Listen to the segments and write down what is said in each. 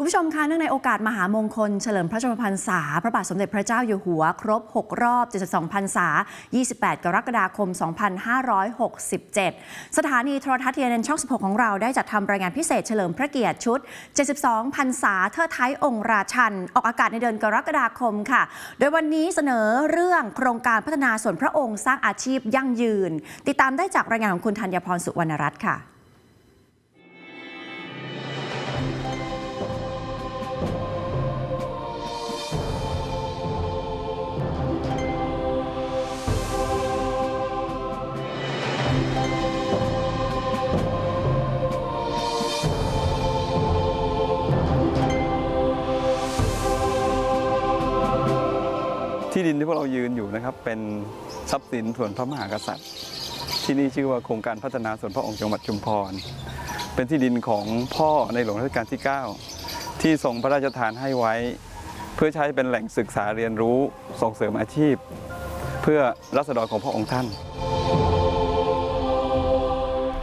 คุณผู้ชมคะเนื่องในโอกาสมหามงคล เฉลิมพระชนมพรรษา พระบาทสมเด็จพระเจ้าอยู่หัว ครบ 6 รอบ 72 พรรษา 28 กรกฎาคม 2567 สถานีโทรทัศน์ทีเอ็นช่อง 16 ของเราได้จัดทำรายงานพิเศษเฉลิมพระเกียรติชุด 72 พรรษาเทิดไทยองค์ราชัน ออกอากาศในเดือนกรกฎาคมค่ะ โดยวันนี้เสนอเรื่องโครงการพัฒนาส่วนพระองค์สร้างอาชีพยั่งยืน ติดตามได้จากรายงานของคุณธัญพรสุวรรณรัตน์ค่ะ พวกเรายืนอยู่นะครับ เป็นทรัพย์สินส่วนพระมหากษัตริย์ ที่นี่ชื่อว่าโครงการพัฒนาส่วนพระองค์จังหวัดชุมพร เป็นที่ดินของพ่อในหลวงรัชกาลที่ 9 ที่ทรงพระราชทานให้ไว้ เพื่อใช้เป็นแหล่งศึกษาเรียนรู้ส่งเสริมอาชีพ เพื่อรัษฎรของพระองค์ท่าน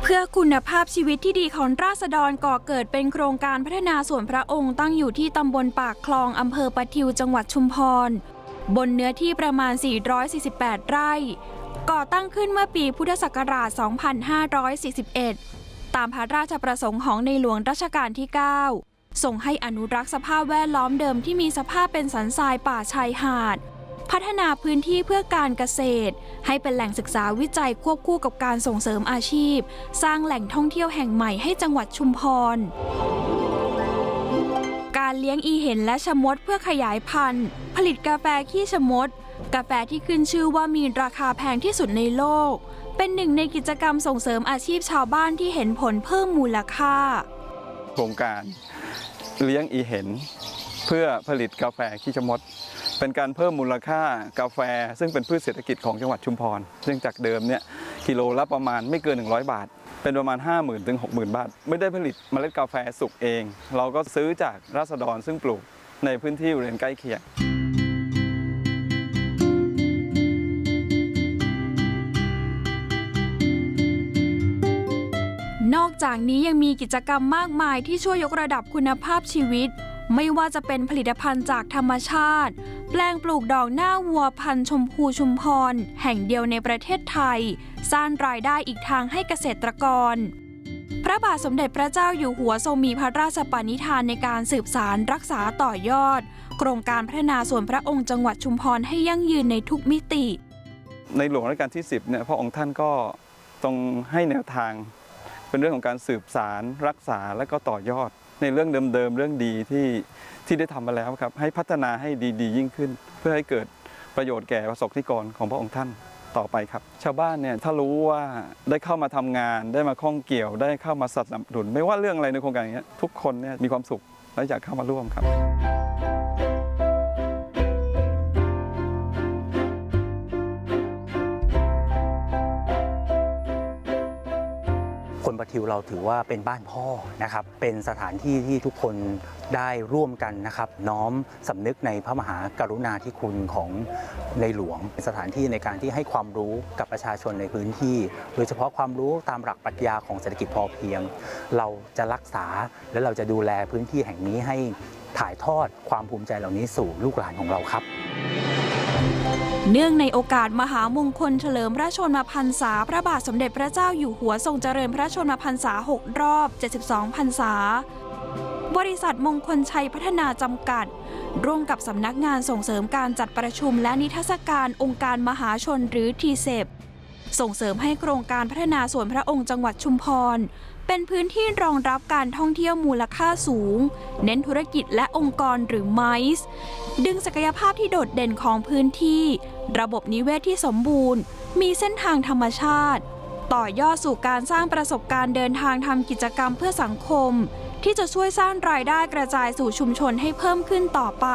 เพื่อคุณภาพชีวิตที่ดีของราษฎรก่อเกิดเป็นโครงการพัฒนาส่วนพระองค์ตั้งอยู่ที่ตำบลปากคลองอำเภอปะทิวจังหวัดชุมพร บนเนื้อที่ประมาณ 448 ไร่ ก่อตั้งขึ้นเมื่อปีพุทธศักราช 2541 ตามพระราชประสงค์ของในหลวงรัชกาลที่ 9 ส่งให้อนุรักษ์สภาพแวดล้อมเดิมที่มีสภาพเป็นสันทรายป่าชายหาด พัฒนาพื้นที่เพื่อการเกษตร ให้เป็นแหล่งศึกษาวิจัยควบคู่กับการส่งเสริมอาชีพ สร้างแหล่งท่องเที่ยวแห่งใหม่ให้จังหวัดชุมพรการ เลี้ยงอีเห็นและชะมดเพื่อขยายพันธุ์ ผลิตกาแฟขี้ชะมด กาแฟที่ขึ้นชื่อว่ามีราคาแพงที่สุดในโลก เป็นหนึ่งในกิจกรรมส่งเสริมอาชีพชาวบ้านที่เห็นผลเพิ่มมูลค่า โครงการเลี้ยงอีเห็น เพื่อผลิตกาแฟขี้ชะมด เป็นการเพิ่มมูลค่ากาแฟ ซึ่งเป็นพืชเศรษฐกิจของจังหวัดชุมพรซึ่งจากเดิมเนี่ยกิโลละประมาณไม่เกิน 100 บาท เป็นประมาณ 50,000 ถึง 60,000 บาท ไม่ได้ผลิตเมล็ดกาแฟสุกเอง เราก็ซื้อจากราษฎรซึ่งปลูกในพื้นที่บริเวณใกล้เคียงนอกจากนี้ยังมีกิจกรรมมากมายที่ช่วยยกระดับคุณภาพชีวิต ไม่ว่าจะเป็นผลิตภัณฑ์จากธรรมชาติ แปลงปลูกดอกหน้าวัวพันธุ์ชมพูชุมพร แห่งเดียวในประเทศไทย สร้างรายได้อีกทางให้เกษตรกร พระบาทสมเด็จพระเจ้าอยู่หัวทรงมีพระราชปณิธานในการสืบสารรักษาต่อยอด โครงการพัฒนาส่วนพระองค์จังหวัดชุมพรให้ยั่งยืนในทุกมิติ ในหลวงรัชกาลที่ 10เนี่ยพระองค์ท่านก็ตรงให้แนวทาง เป็นเรื่องของการสืบสารรักษาและก็ต่อยอด ในเรื่องเดิมๆเรื่องดีที่ที่ได้ทำมาแล้วครับ ให้พัฒนาให้ดีๆ ยิ่งขึ้น เพื่อให้เกิดประโยชน์แก่ประสบนิกรของพระองค์ท่านต่อไปครับ ชาวบ้านเนี่ยถ้ารู้ว่าได้เข้ามาทำงาน ได้มาข้องเกี่ยว ได้เข้ามาสนับสนุน ไม่ว่าเรื่องอะไรในโครงการอย่างเงี้ยทุกคนเนี่ยมีความสุขและอยากเข้ามาร่วมครับ คนประทิวเราถือว่าเป็นบ้านพ่อนะครับเป็นสถานที่ที่ทุกคนได้ร่วมกันนะครับ น้อมสำนึกในพระมหากรุณาธิคุณของในหลวงเป็นสถานที่ในการที่ให้ความรู้กับประชาชนในพื้นที่ โดยเฉพาะความรู้ตามหลักปรัชญาของเศรษฐกิจพอเพียง เราจะรักษาและเราจะดูแลพื้นที่แห่งนี้ให้ถ่ายทอดความภูมิใจเหล่านี้สู่ลูกหลานของเราครับ เนื่องในโอกาสมหามงคลเฉลิมพระชนมพรรษา พระบาทสมเด็จพระเจ้าอยู่หัวทรงเจริญพระชนมพรรษา 6 รอบ 72 พรรษา บริษัทมงคลชัยพัฒนาจำกัด ร่วมกับสำนักงานส่งเสริมการจัดประชุมและนิทรรศการองค์การมหาชนหรือทีเซปส่งเสริมให้โครงการพัฒนาส่วนพระองค์จังหวัดชุมพร เป็นพื้นที่รองรับการท่องเที่ยวมูลค่าสูง เน้นธุรกิจและองค์กรหรือไมซ์ดึงศักยภาพที่โดดเด่นของพื้นที่ ระบบนิเวศที่สมบูรณ์ มีเส้นทางธรรมชาติ ต่อยอดสู่การสร้างประสบการณ์เดินทางทำกิจกรรมเพื่อสังคม ที่จะช่วยสร้างรายได้กระจายสู่ชุมชนให้เพิ่มขึ้นต่อไป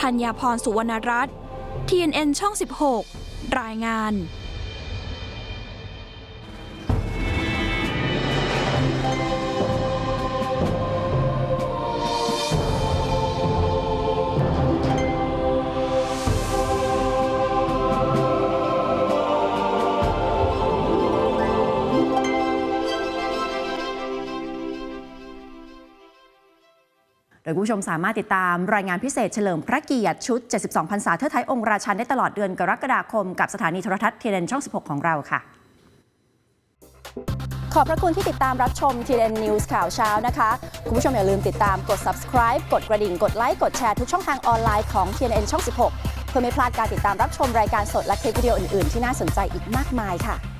ธัญญาพรสุวรรณรัตน์ TNN ช่อง 16 รายงาน โดยผู้ชมสามารถติดตามรายงานพิเศษเฉลิมพระเกียรติชุด 72พรรษาเทิดไทยองค์ราชันได้ตลอดเดือนกรกฎาคม กับสถานีโทรทัศน์เทเดนช่อง 16 ของเราค่ะ ขอบพระคุณที่ติดตามรับชม TN News ข่าวเช้านะคะ คุณผู้ชมอย่าลืมติดตามกด subscribe กดกระดิ่ง กดไลค์ กดแชร์ทุกช่องทางออนไลน์ของ TNN ช่อง 16 เพื่อไม่พลาดการติดตามรับชมรายการสดและคลิปวิดีโออื่น ๆ ที่น่าสนใจอีกมากมายค่ะ